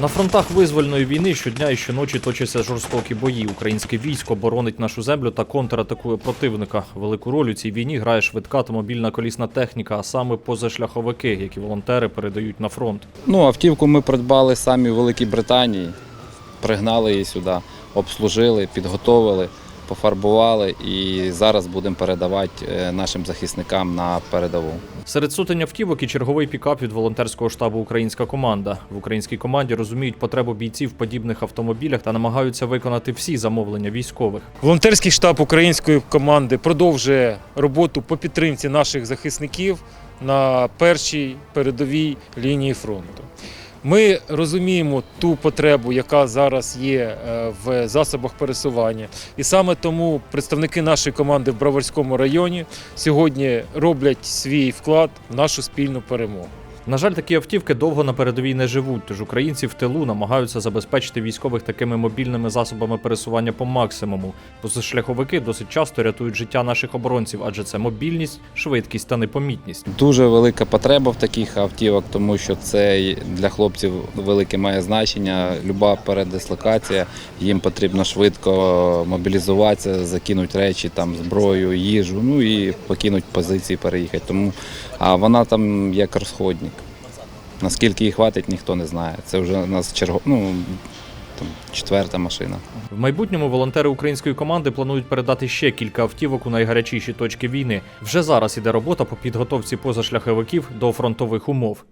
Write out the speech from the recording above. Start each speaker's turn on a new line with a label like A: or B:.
A: На фронтах визвольної війни щодня і щоночі точаться жорстокі бої. Українське військо боронить нашу землю та контратакує противника. Велику роль у цій війні грає швидка та мобільна колісна техніка, а саме позашляховики, які волонтери передають на фронт.
B: Ну, автівку ми придбали самі в Великій Британії, пригнали її сюди, обслужили, підготовили, пофарбували і зараз будемо передавати е, нашим захисникам на передову.
A: Серед сотень автівок і черговий пікап від волонтерського штабу Українська команда. В українській команді розуміють потребу бійців в подібних автомобілях та намагаються виконати всі замовлення військових.
C: Волонтерський штаб української команди продовжує роботу по підтримці наших захисників на першій передовій лінії фронту. Ми розуміємо ту потребу, яка зараз є е, в засобах пересування, і саме тому представники нашої команди в Броварському районі сьогодні роблять свій вклад в нашу спільну перемогу.
A: На жаль, такі автівки довго на передовій не живуть, тож українці в тилу намагаються забезпечити військових такими мобільними засобами пересування по максимуму. Позашляховики досить часто рятують життя наших оборонців, адже це мобільність, швидкість та непомітність.
B: Дуже велика потреба в таких автівок, тому що це для хлопців велике має значення. Люба передислокація, їм потрібно швидко мобілізуватися, закинути речі, там, зброю, їжу, ну і покинути позиції, переїхати. Тому а вона там як розходник. Наскільки їх хватить, ніхто не знає. Це вже у нас черго... ну, там, четверта машина.
A: В майбутньому волонтери української команди планують передати ще кілька автівок у найгарячіші точки війни. Вже зараз іде робота по підготовці позашляховиків до фронтових умов.